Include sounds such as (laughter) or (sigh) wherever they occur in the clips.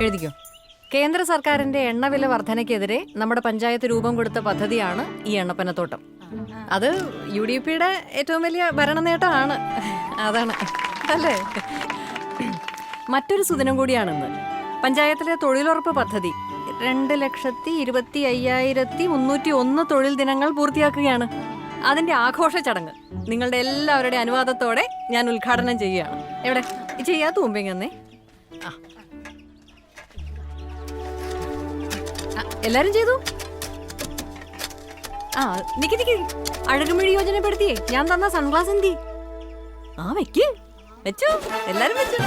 എഴുതിക്കോ. കേന്ദ്ര സർക്കാരിന്റെ എണ്ണവില വർധനയ്ക്കെതിരെ നമ്മുടെ പഞ്ചായത്ത് രൂപം കൊടുത്ത പദ്ധതിയാണ് ഈ എണ്ണപ്പനത്തോട്ടം. അത് യു ഡി പിയുടെ ഏറ്റവും വലിയ ഭരണ നേട്ടമാണ് അതാണ്. അല്ലേ? മറ്റൊരു സുദിനം കൂടിയാണിന്ന്. പഞ്ചായത്തിലെ തൊഴിലുറപ്പ് പദ്ധതി രണ്ട് ലക്ഷത്തി ഇരുപത്തി അയ്യായിരത്തി മുന്നൂറ്റി ഒന്ന് തൊഴിൽ ദിനങ്ങൾ പൂർത്തിയാക്കുകയാണ്. അതിന്റെ ആഘോഷ ചടങ്ങ് നിങ്ങളുടെ എല്ലാവരുടെ അനുവാദത്തോടെ ഞാൻ ഉദ്ഘാടനം ചെയ്യുകയാണ്. എവിടെ? ചെയ്യാത്ത മുമ്പെങ്ങന്നേ ആ. എല്ലാരും ചെയ്തു? ആ നിക്ക് നിക്ക്. അഴകുമിഴി യോജനപ്പെടുത്തിയേ. ഞാൻ തന്ന സൺഗ്ലാസ് എന്തി? ആ വെക്ക്. വെച്ചു. എല്ലാരും വെച്ചു.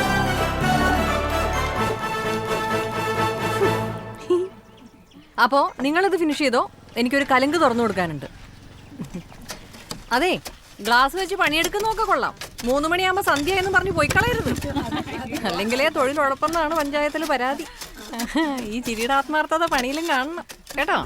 അപ്പോ നിങ്ങളിത് ഫിനിഷ് ചെയ്തോ? എനിക്കൊരു കലങ്ക് തുറന്നു കൊടുക്കാനുണ്ട്. അതെ ഗ്ലാസ് വെച്ച് പണിയെടുക്കുന്നൊക്കെ കൊള്ളാം. മൂന്ന് മണിയാകുമ്പോ സന്ധ്യ എന്ന് പറഞ്ഞ് പോയി കളയരുത് അല്ലെങ്കിലേ തൊഴിലുറപ്പെന്നാണ് പഞ്ചായത്തിൽ പരാതി. ഈ ചിരിയുടെ ആത്മാർത്ഥത പണിയിലും കാണണം. കേട്ടോ?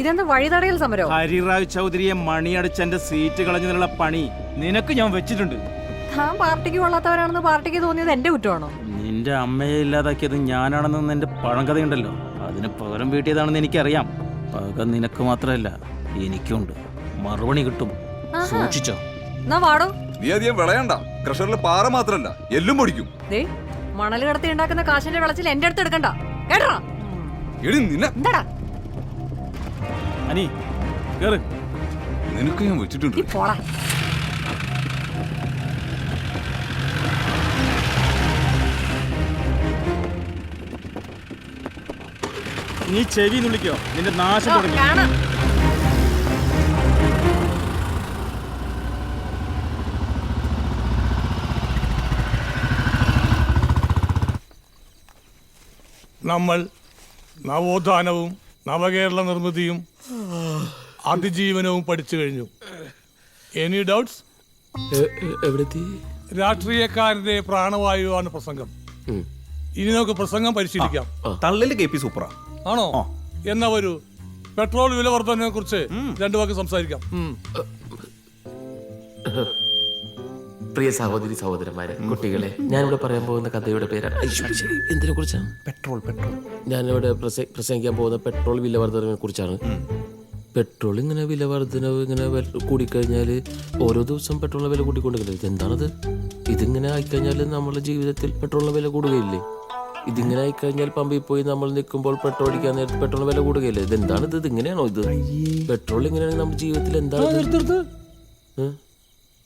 ഇതെന്താ വഴിതടയൽ സമരം? ഹരിറാവ് ചൗധരിയെ മണിയടിച്ചെന്റെ സീറ്റ് കളഞ്ഞതിനുള്ള പണി നിനക്ക് ഞാൻ വെച്ചിട്ടുണ്ട്. താൻ പാർട്ടിക്ക് കൊള്ളാത്തവരാണെന്ന് പാർട്ടിക്ക് തോന്നിയത് എന്റെ കുറ്റമാണോ? നിന്റെ അമ്മയെ ഇല്ലാതാക്കിയത് ഞാനാണെന്ന് എന്റെ പഴങ്കഥയുണ്ടല്ലോ. അതിന് പകരം വീട്ടിയതാണെന്ന് എനിക്കറിയാം. പക നിനക്ക് മാത്രമല്ല എനിക്കുണ്ട്. മറുപടി കിട്ടും. സൂക്ഷിച്ചോ. വാടോ. നീ അധികം വിളയണ്ട. ക്രഷറിൽ പാറ മാത്രല്ല എല്ലും പൊടിക്കും. ദേ മണൽ കടത്തി ഉണ്ടാക്കുന്ന കാശിന്റെ വിളച്ചിൽ എന്റെ അടുത്ത് എടുക്കണ്ട. കേട്ടോ? എടി നിന്നെ എന്താടാ? അനി കേറ്. നിനക്ക് ഞാൻ വെച്ചിട്ടുണ്ട്. നീ ചെവി നുള്ളിക്കോ. നിന്റെ നാശം തുടങ്ങി. നമ്മൾ നവോത്ഥാനവും നവകേരള നിർമ്മിതിയും അതിജീവനവും പഠിച്ചു കഴിഞ്ഞു. എനി ഡൗട്ട്സ് രാഷ്ട്രീയക്കാരന്റെ രാഷ്ട്രീയക്കാരന്റെ പ്രാണവായുവാണ് പ്രസംഗം. ഇനി നമുക്ക് പ്രസംഗം പരിശീലിക്കാം. തള്ളിൽ കെ പി സൂപ്പറാ. ആണോ? എന്നാ വരൂ. പെട്രോൾ വില വർധനയെ കുറിച്ച് രണ്ടു വാക്ക് സംസാരിക്കാം. പ്രിയ സഹോദരി സഹോദരന്മാരെ കുട്ടികളെ ഞാനിവിടെ പറയാൻ പോകുന്ന കഥയുടെ പേരാണ്. എന്തിനെ കുറിച്ചാണ്? Petrol petrol. ഞാനിവിടെ പ്രസ- പ്രസംഗിക്കാൻ പോകുന്ന പെട്രോൾ വില വർധനവിനെ കുറിച്ചാണ്. പെട്രോൾ ഇങ്ങനെ വില വർധനവ് ഇങ്ങനെ കൂടിക്കഴിഞ്ഞാൽ ഓരോ ദിവസം പെട്രോളിന്റെ വില കൂട്ടിക്കൊണ്ടിരിക്കുന്നത് ഇതെന്താണത്? ഇതിങ്ങനെ ആയിക്കഴിഞ്ഞാൽ നമ്മുടെ ജീവിതത്തിൽ പെട്രോളിന്റെ വില കൂടുകയില്ലേ? ഇതിങ്ങനെ ആയിക്കഴിഞ്ഞാൽ പമ്പിൽ പോയി നമ്മൾ നിൽക്കുമ്പോൾ പെട്രോൾ അടിക്കാൻ നേരത്തെ പെട്രോൾ വില കൂടുകയില്ലേ? എന്താണ് ഇത്? ഇങ്ങനെയാണോ ഇത്? പെട്രോൾ ഇങ്ങനെയാണെങ്കിൽ നമ്മുടെ ജീവിതത്തിൽ എന്താണ് ഇത്?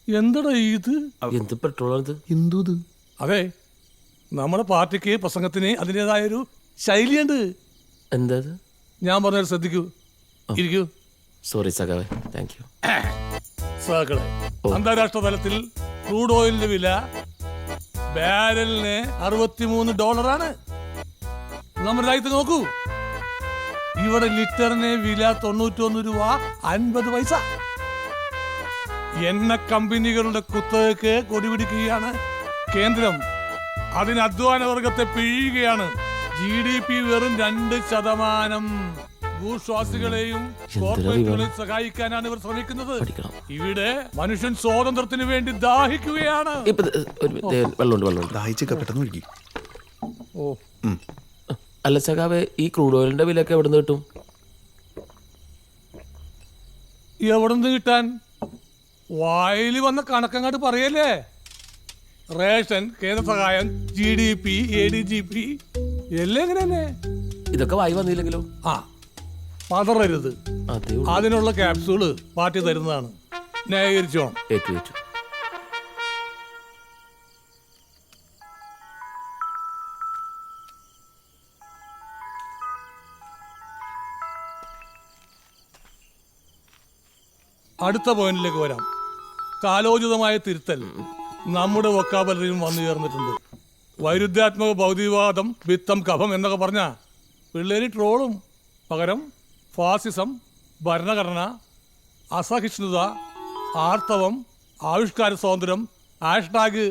എന്തടാ ഇത്? എന്ത് പെട്രോളാണിത് എന്തൂത് അതെ നമ്മുടെ പാർട്ടിക്ക് പ്രസംഗത്തിന് അതിന്റെതായൊരു ശൈലിയുണ്ട്. എന്താ ഇത്? ഞാൻ പറഞ്ഞത് ശ്രദ്ധിക്കൂ. ഇരിക്കൂ. സോറി സഖാവേ. താങ്ക് യു സഹകളെ അന്താരാഷ്ട്ര തലത്തിൽ ക്രൂഡ് ഓയിലിന്റെ വില ബാരലിന് അറുപത്തിമൂന്ന് ഡോളറാണ്. നമ്മുടെ രാജ്യത്ത് നോക്കൂ. ഇവിടെ ലിറ്ററിന് വില തൊണ്ണൂറ്റൊന്ന് രൂപ അൻപത് പൈസ. എണ്ണ കമ്പനികളുടെ കുത്തകക്ക് കൊടിപിടിക്കുകയാണ് കേന്ദ്രം അതിന് അധ്വാന വർഗത്തെ പിഴിയുകയാണ്. ജി ഡി പി വെറും രണ്ട് ശതമാനം. ഭൂശ്വാസികളെയും കോർപ്പറേറ്റുകളെയും സഹായിക്കാനാണ് ഇവർ ശ്രമിക്കുന്നത്. ഇവിടെ മനുഷ്യൻ സ്വാതന്ത്ര്യത്തിന് വേണ്ടി ദാഹിക്കുകയാണ്. ഇപ്പൊ ഒരു വെള്ളമുണ്ട് വെള്ളമുണ്ട്. ദാഹിച്ചൊക്കെ പെട്ടെന്ന് ഒഴുകി. ഓ. അല്ല സഖാവേ ഈ ക്രൂഡ് ഓയിലിന്റെ വിലയൊക്കെ എവിടെ നിന്ന് കിട്ടും? എവിടെ നിന്ന് കിട്ടാൻ? വായിൽ വന്ന കണക്കങ്ങാട്ട് പറയല്ലേ? റേഷൻ കേന്ദ്ര സഹായം G D P A D G P എല്ലാം ഇങ്ങനെ തന്നെ ഇതൊക്കെ വായി വന്നില്ലെങ്കിലും? ആ പതറരുത്. അതിനുള്ള ക്യാപ്സൂൾ പാറ്റി തരുന്നതാണ്. ന്യായീകരിച്ചോ? ഏറ്റു ഏറ്റു അടുത്ത പോയിന്റിലേക്ക് വരാം. കാലോചിതമായ തിരുത്തൽ നമ്മുടെ വൊക്കാബലറിയും വന്നു ചേർന്നിട്ടുണ്ട്. വൈരുദ്ധ്യാത്മക ഭൗതികവാദം വിത്തം കഫം എന്നൊക്കെ പറഞ്ഞ പിള്ളേര് ട്രോളും. പകരം ഫാസിസം ഭരണഘടന അസഹിഷ്ണുത ആർത്തവം ആവിഷ്കാര സ്വാതന്ത്ര്യം ഹാഷ്ടാഗ്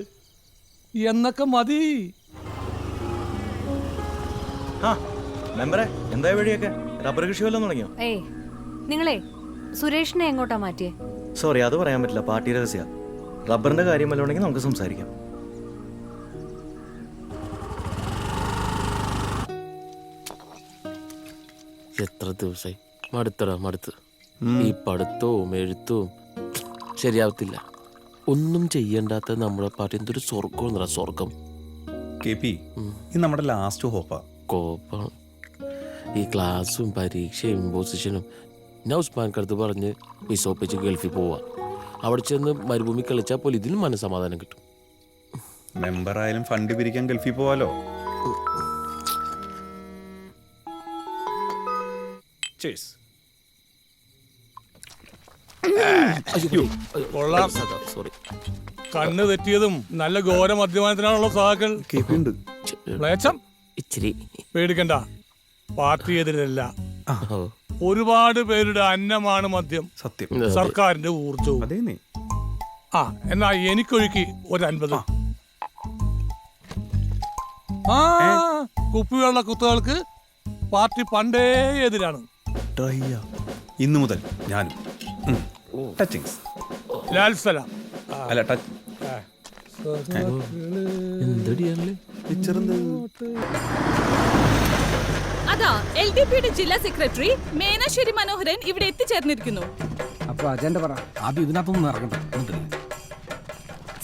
എന്നൊക്കെ മതി. മെമ്പറെ എന്താ വഴിയൊക്കെ? റബ്ബർ കൃഷി വല്ലതും തുടങ്ങിയോ? ഏയ് നിങ്ങളെ സുരേഷിനെ എങ്ങോട്ടാ മാറ്റിയേ? സോറി അത് പറയാൻ പറ്റില്ല പാർട്ടി രഹസ്യ. റബ്ബറിന്റെ കാര്യം വല്ലതുണ്ടെങ്കിൽ നമുക്ക് സംസാരിക്കാം. എത്ര ദിവസമായി മടുത്തടാ മടുത്ത്. ഈ പഠിത്തവും എഴുത്തവും ശരിയാവത്തില്ല. ഒന്നും ചെയ്യണ്ടാത്ത നമ്മളെ പാട്ട് എന്തൊരു സ്വർഗം എന്നറ സ്വർഗം കെ പി ഇത് നമ്മുടെ ലാസ്റ്റ് ഹോപ്പാ. കോപ്പാണ്. ഈ ക്ലാസ്സും പരീക്ഷയും ഇമ്പോസിഷനും ഞാൻ ഉസ്മാൻ കടുത്ത് പറഞ്ഞ് വിസോപ്പിച്ച് ഗൾഫിൽ പോവാ. അവിടെ ചെന്ന് മരുഭൂമി കളിച്ചാൽ പോലും ഇതിലും മനസ്സമാധാനം കിട്ടും. മെമ്പറായാലും ഫണ്ട് പിരിക്കാൻ ഗൾഫിൽ പോവാലോ? ചേഴ്സ് കൊള്ളാം. സോറി കണ്ണ് തെറ്റിയതും നല്ല ഘോര മദ്യപാനത്തിനാണുള്ള സഹാക്കൾ മ്ലേച്ഛം ഇച്ചിരി. പേടിക്കണ്ട. പാർട്ടി എതിരല്ല. ഒരുപാട് പേരുടെ അന്നമാണ് മദ്യം. സത്യം. സർക്കാരിന്റെ ഊർജവും ആ എന്നാ എനിക്കൊഴുക്കി ഒരു അൻപത് ആ കുപ്പിവെള്ള കുത്തുകൾക്ക് പാർട്ടി പണ്ടേ എതിരാണ്. ഡ്രൈയാ ഇന്നു മുതൽ ഞാനും. ടച്ചിങ്സ് ലാൽ സലാം അല്ല ടച്ച് അതാ എൽ ഡി പിയുടെ ജില്ലാ സെക്രട്ടറി മേനാശ്വരി മനോഹരൻ ഇവിടെ എത്തിച്ചേർന്നിരിക്കുന്നു. അപ്പൊ അജണ്ട പറ. ആദ്യം ഇതിനകത്തൊന്നും ഇറങ്ങട്ടെ.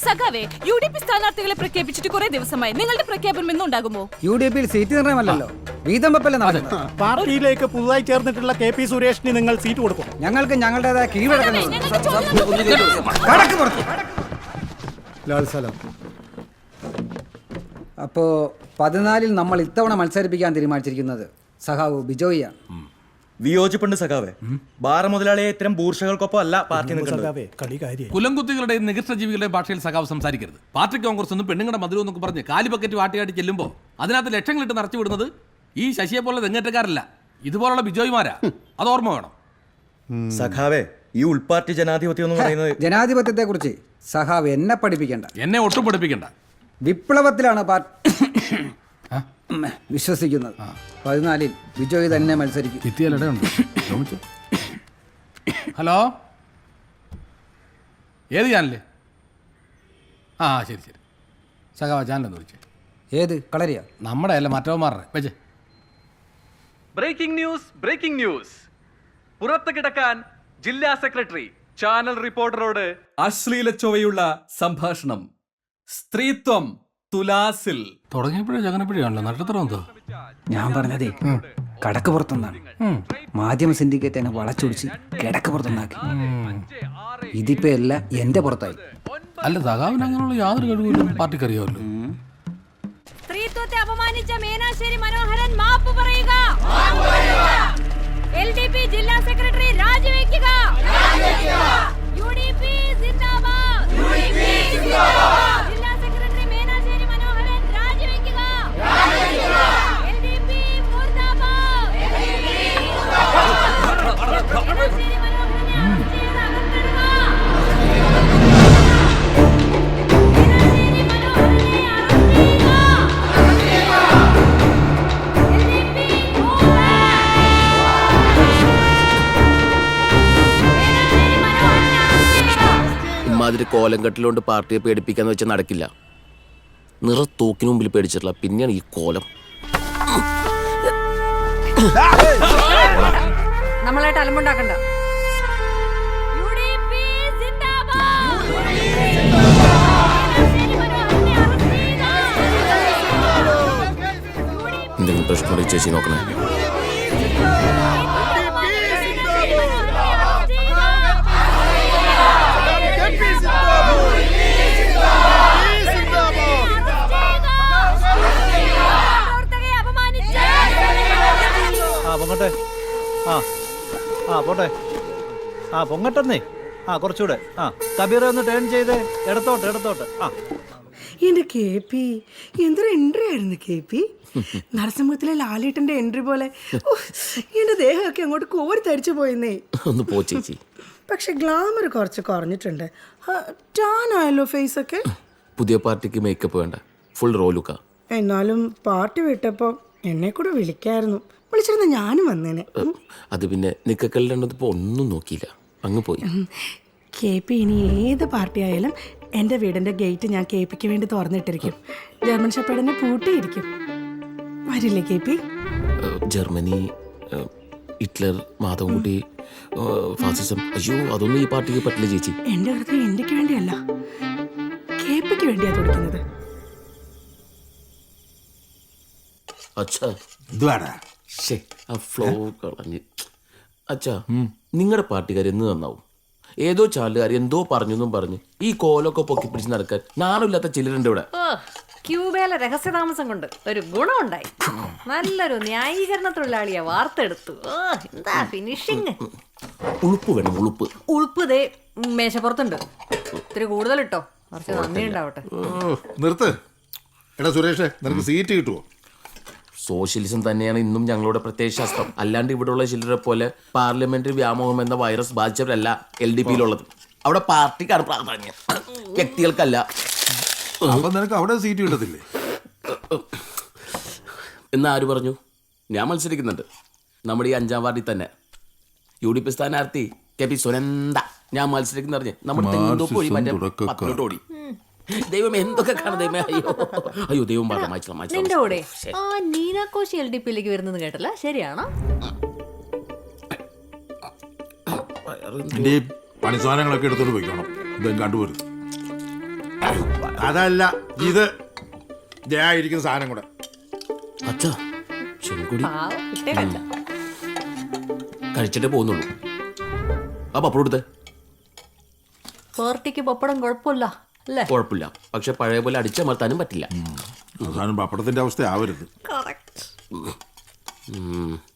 സഖാവേ യു ഡി പി സ്ഥാനാർത്ഥികളെ പ്രഖ്യാപിച്ചിട്ട് കുറെ ദിവസമായി നിങ്ങളുടെ പ്രഖ്യാപനം ഇന്നും ഉണ്ടാകുമോ? യു ഡി പിയിൽ സീറ്റ് നിർണയമല്ലല്ലോ വീതം വെപ്പല്ലേ നടക്കുന്നത്. പാർട്ടിയിലേക്ക് പുതുതായി ചേർന്നിട്ടുള്ള കെ പി സുരേഷിന് നിങ്ങൾ സീറ്റ് കൊടുക്കും. ഞങ്ങൾക്ക് ഞങ്ങളുടേതായ കീഴടക്കുന്നു അപ്പോ പതിനാലിൽ നമ്മൾ ഇത്തവണ മത്സരിപ്പിക്കാൻ തീരുമാനിച്ചിരിക്കുന്നത് സഹാവ് ബിജോയിയാണ്. വിയോജിപ്പുണ്ട് സഖാവേ. ബാറ മുതലാളിയെ ഇത്തരം ബൂർഷകൾക്കൊപ്പം അല്ല പാർട്ടി നിൽക്കുന്നത്. കളി കാര്യം കുലംകുത്തികളുടെയും നികഷ്ടജീവികളുടെയും ഭാഷയിൽ സഖാവ് സംസാരിക്കരുത്. പാർട്ടി കോൺഗ്രസ് ഒന്നും പെണ്ണുങ്ങളുടെ മധുരം എന്നൊക്കെ പറഞ്ഞ് കാലി ബക്കറ്റ് വാട്ടിയാട്ടി ചെല്ലുമ്പോൾ അതിനകത്ത് ലക്ഷങ്ങളിട്ട് നിറച്ചു വിടുന്നത് ഈ ശശിയെ പോലെ തെങ്ങേറ്റക്കാരല്ല. ഇതുപോലുള്ള ബിജോയ്മാരാ. അത് ഓർമ്മ വേണം. സഖാവേ ഈ ഉൾപാർട്ടി ജനാധിപത്യം എന്ന് പറയുന്നത് ജനാധിപത്യത്തെ കുറിച്ച് സഖാവ് എന്നെ പഠിപ്പിക്കണ്ട. എന്നെ ഒട്ടും പഠിപ്പിക്കണ്ട. വിപ്ലവത്തിലാണ് പാർട്ടി വിശ്വസിക്കുന്നത്. പതിനാലിൽ വിജോയ് തന്നെ മത്സരിക്കും. ഹലോ? ഏത് ചാനൽ? ആ ശരി ശരി. സഖാവ ചാനലെന്ന് വിളിച്ചേ. ഏത്? കളരിയ? നമ്മുടെ അല്ല മറ്റവന്മാരുടെ. വെച്ചേ. Breaking news breaking news. പുറത്ത് കിടക്കാൻ ജില്ലാ സെക്രട്ടറി ചാനൽ റിപ്പോർട്ടറോട് അശ്ലീല ചൊവ്വയുള്ള സംഭാഷണം. സ്ത്രീത്വം തുലാസിൽ. തുടങ്ങിയപ്പോഴേ ചങ്ങനപ്പോഴാണല്ലോ നക്ഷത്രം എന്തോ ഞാൻ പറഞ്ഞതേ കടക്ക് പുറത്തുനിന്നാണ്. മാധ്യമ സിൻഡിക്കേറ്റ് എന്നെ വളച്ചൊടിച്ച് കിടക്ക് പുറത്തുനിന്നാക്കി. ഇതിപ്പോ എല്ലാം എന്റെ പുറത്തായി. അല്ല സഖാവിന് അങ്ങനെയുള്ള യാതൊരു കഴിവില്ല പാർട്ടിക്ക് അറിയാമല്ലോ. സ്ത്രീത്വത്തെ അപമാനിച്ച മീനാശ്ശേരി മനോഹരൻ മാപ്പ് പറയുക. എൽ ഡി പി ജില്ലാ സെക്രട്ടറി രാജിവെക്കുക. യു ഡി പി സിന്ദാബാദ്. ഇമാതിരി കോലം കെട്ടിലുകൊണ്ട് പാർട്ടിയെ പേടിപ്പിക്കാന്ന് വെച്ചാൽ നടക്കില്ല. നിറ തൂക്കിന് മുമ്പിൽ പേടിച്ചിട്ടില്ല. പിന്നെയാണ് ഈ കോലം. നമ്മളായിട്ട് അലമ്പുണ്ടാക്കണ്ട! എന്തെങ്കിലും പ്രശ്നമുണ്ടെങ്കിൽ ചേച്ചി നോക്കണേ? ആ. ആ പോട്ടെ. ആ പൊങ്ങട്ടെന്നേ. ആ കുറച്ചുകൂടെ. ആ കബീർ ഒന്ന് ടേൺ ചെയ്തേ. ഇടത്തോട്ട് ഇടത്തോട്ട് ആ. എന്റെ കെ പി എന്തൊരു എൻട്രി ആയിരുന്നു കെ പി? (laughs) നരസിംഹത്തിലെ ലാലേട്ടന്റെ എൻട്രി പോലെ. എന്റെ ദേഹമൊക്കെ അങ്ങോട്ട് കോരി തരിച്ചു പോയിന്നേ. ഒന്ന് പോ ചേച്ചി. പക്ഷെ ഗ്ലാമർ കുറച്ച് കുറഞ്ഞിട്ടുണ്ട്. ടാൻ ആയല്ലോ ഫേസ് ഒക്കെ. പുതിയ പാർട്ടിക്ക് മേക്കപ്പ് വേണ്ട. ഫുൾ റോലുക്ക. എന്നാലും പാർട്ടി വിട്ടപ്പോ എന്നെ കൂടെ വിളിക്കായിരുന്നു. വിളിച്ചിരുന്ന ഞാനും വന്നേനെ. അത് പിന്നെ നിക്കക്കല്ലിടപ്പോ ഒന്നും നോക്കിയില്ല. അങ്ങ് പോയി. കെ പി ഇനി ഏത് പാർട്ടി ആയാലും എന്റെ വീടിന്റെ ഗേറ്റ് ഞാൻ കെ പിക്ക് വേണ്ടി തുറന്നിട്ടിരിക്കും. ജർമ്മൻ ഷെപ്പേഡിനെ പൂട്ടിയിരിക്കും. വരില്ലേ K P Germany Hitler Madhavankutty fascism. അയ്യോ അതൊന്നും ഈ പാർട്ടിക്ക് പറ്റില്ല ചേച്ചി. എന്റെ ഹൃദയം ഇന്ത്യയ്ക്ക് വേണ്ടിയല്ല. കെ പിക്ക് വേണ്ടിയാണ് തുടിക്കുന്നത്. അച്ഛാ. എന്തുവാടാ? ശേ ആ ഫ്ലോ കളഞ്ഞ്. അച്ഛാ നിങ്ങളുടെ പാർട്ടിക്കാർ എന്ന് നന്നാവും? ഏതോ ചാലുകാർ എന്തോ പറഞ്ഞു എന്നും പറഞ്ഞ് ഈ കോലൊക്കെ പൊക്കി പിടിച്ച് നടക്കാൻ നാണമില്ലാത്ത ചിലരുണ്ട് ഇവിടെ. ഓ ക്യൂബയിലെ രഹസ്യതാമസം കൊണ്ട് ഒരു ഗുണമുണ്ടായി. നല്ലൊരു ന്യായീകരണ തൊഴിലാളിയെ വാർത്തെടുത്തു. ഓ എന്താ ഫിനിഷിങ് ഉളുപ്പ് വേണം ഉളുപ്പ്. ഉളുപ്പ് ദേ മേശപ്പുറത്തുണ്ട്. ഇത്തിരി കൂടുതൽ ഇട്ടോ കുറച്ച് നന്ദി ഉണ്ടാവട്ടെ നിർത്ത്. എടാ സുരേഷ് നിനക്ക് സീറ്റ് കിട്ടുമോ സോഷ്യലിസം തന്നെയാണ് ഇന്നും ഞങ്ങളുടെ പ്രത്യയശാസ്ത്രം അല്ലാണ്ട് ഇവിടെയുള്ള ചിലരെ പോലെ പാർലമെന്ററി വ്യാമോഹം എന്ന വൈറസ് ബാധിച്ചവരല്ല എൽ ഡി പിയിലുള്ളത്. അവിടെ പാർട്ടിക്കാണ് പ്രാധാന്യം. വ്യക്തികൾക്കല്ല. അപ്പൊ നിനക്ക് അവിടെ സീറ്റ് കിട്ടത്തില്ലേ? എന്ന് ആര് പറഞ്ഞു? ഞാൻ മത്സരിക്കുന്നുണ്ട്. നമ്മുടെ ഈ അഞ്ചാം വാർഡിൽ തന്നെ. യു ഡി പി സ്ഥാനാർത്ഥി കെ പി സുനന്ദ. ഞാൻ മത്സരിക്കുന്ന പറഞ്ഞ് നമ്മുടെ തെങ്ങുംതോപ്പ് ഓടി മറ്റേ പത്തിലോട്ട് ഓടി. ദൈവം എന്തൊക്കെ കാണും? ദൈവമേ അയ്യോ. അയ്യോ ദൈവം പറഞ്ഞു മായ്ച്ചണം നിന്റെ കൂടെ ആ നീനാക്കോശി എൽ ഡി പിയിലേക്ക് വരുന്നത് കേട്ടല്ല. ശരിയാണോ? എന്റെ പണിസാധനങ്ങളൊക്കെ എടുത്തോണ്ട് പോയിക്കണം. ഇതും കണ്ടുപോരും അതല്ല ഇത് ഇരിക്കുന്ന സാധനം കൂടെ. അച്ഛാ ചെങ്കുടി. പാവം ഇട്ടേക്കല്ല കഴിച്ചിട്ടേ പോകുന്നുള്ളൂ. ആ പപ്പടം എടുത്തേ. പാർട്ടിക്ക് പപ്പടം കുഴപ്പമില്ല. അല്ലേ? കുഴപ്പമില്ല. പക്ഷെ പഴയ പോലെ അടിച്ചമർത്താനും പറ്റില്ല. അവസാനം പപ്പടത്തിന്റെ അവസ്ഥ ആവരുത്. കറക്റ്റ് ഉം.